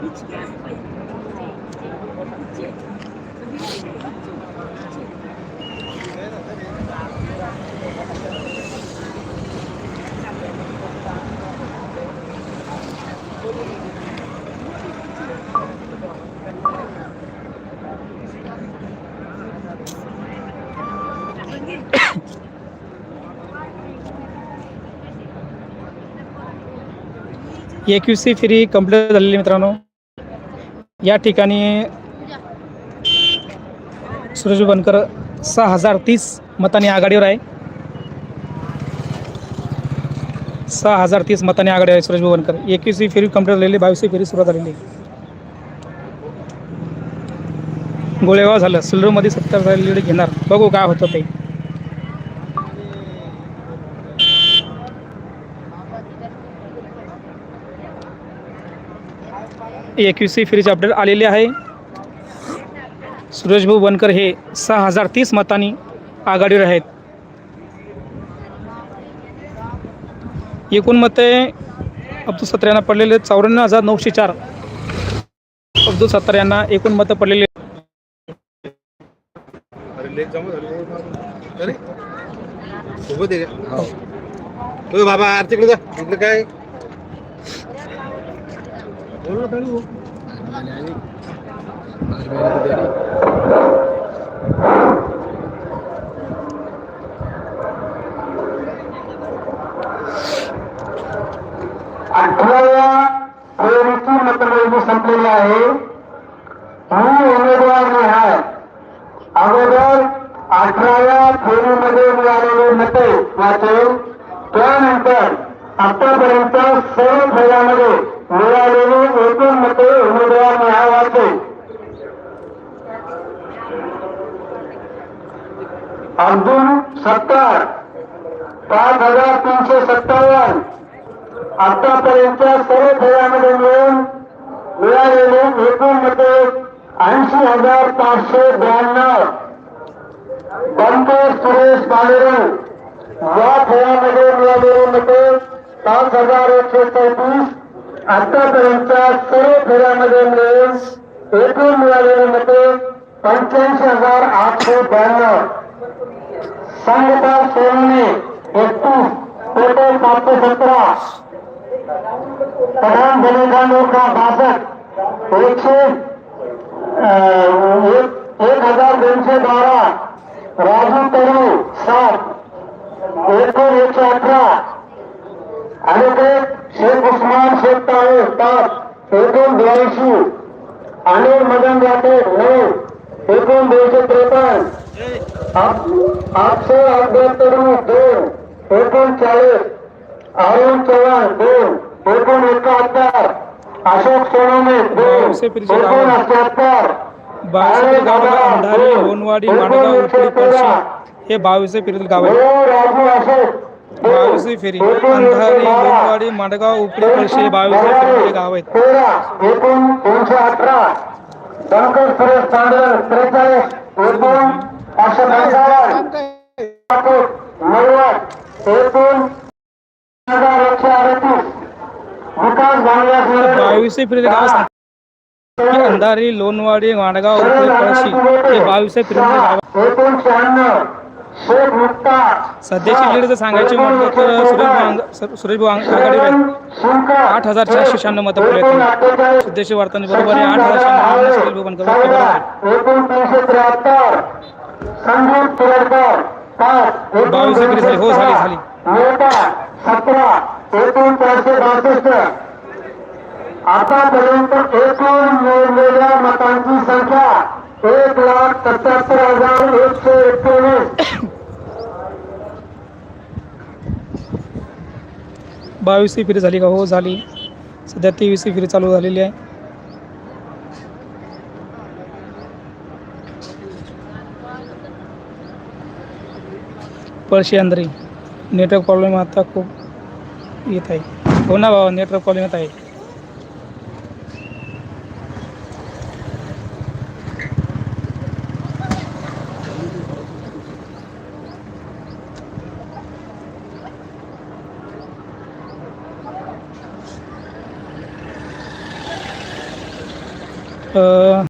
1 एकवीसवी फेरी कंप्लीट झालेली मित्रांनो. या ठिकाणी सुरेश बनकर सहा हजार तीस मतांनी आघाडीवर आहे. सहा हजार तीस मतांनी आघाडी आहे सुरेश बनकर. एकवीसवी फेरी कंप्लीट झालेली बावीसवी फेरी सुरुवात झालेली. गोळेगाव झालं सिल्लोडमध्ये सत्तर लीड घेणार. बघू काय होतं ते. एकवीसवी फेरीचे अपडेट आलेले आहे. सुरेशभाऊ बनकर हे सहा हजार तीस मतांनी आघाडीवर आहेत. एकूण मते अब्दुल सत्तर यांना पडलेले चौऱ्याण्णव हजार नऊशे चार. अब्दुल सत्तर यांना एकूण मतं पडलेले बाबा काय? अठराव्या फेरीची मतमोजणी संपलेली आहे. मी उमेदवार नाही अगोदर अठराव्या फेरीमध्ये मिळालेले मते वाचून त्यानंतर आतापर्यंत सर्व फेऱ्यामध्ये मिळालेली एकूण मते उमेदवार नाही अब्दुल सत्तार पाच हजार तीनशे सत्तावन्न. आतापर्यंतच्या सर्व खेळामध्ये मिळून मिळालेले एकूण मते ऐंशी हजार पाचशे ब्याण्णव. बंकर सुरेश बालेरू या खेळामध्ये मिळालेले मते पाच हजार एकशे चौतीस आतापर्यंतच्या सर्व फेऱ्यामध्ये मिळून एकूण मिळालेले मते पंच्याऐंशी हजार आठशे ब्याण्णव. संघपाल सोनने एकतीस टोटल सातशे सतरा. प्रधान बलिदानों का बासठ एक एक हजार दोनशे बारा. राजू तरू सात एकूण एकशे अठरा. आणि ते शेख उस्मान शेख ताळे पाच एकूण ब्याऐंशी अनिल मदन राठोड नऊ. एकूण दोनशे त्रेपन्न आठ- आठशे अठ्याहत्तर दोन. एकूण चाळीस अरुण चव्हाण दोन. एकूण एकाहत्तर अशोक सोनवणे दोन. एकूण. अठ्याहत्तर बावीसचे गाव अंधारी होनवाडी माडगाव उपरी पळशी. हे बावीसचे फेरीतील गाव आहे. राजू अशोक. बावीसवी फेरी. अंधारी माडगाव उपरी पळशी फेरीचे गाव आहेत. बावीसचे फेरीचे गाव अंधारी लोणवाडी माडगाव उपरी पळशी हे बावीसचे फेरीचे गाव सध्याची लीड जर सांगायची म्हटलं तर सुरेश सुरेश भाऊ आघाडीवर आठ हजार चारशे शहाण्णव मतं पडले सध्याची वार्तांनी बरोबर आहे. आठ हजार शहाण्णव सुरेश भाऊ बनकर बावीस झाली. हो, झाली, झाली. आतापर्यंत एकूण मिळवलेल्या मतांची संख्या एक लाख सत्याहत्तर हजार एकशे एक्केवीस बावीसवी फेरी झाली का? हो झाली. सध्या तेवीसवी फेरी चालू झालेली आहे. पळशी अंदरी नेटवर्क प्रॉब्लेम आता खूप येत आहे. हो ना भावा नेटवर्क प्रॉब्लेम येत आहे. 呃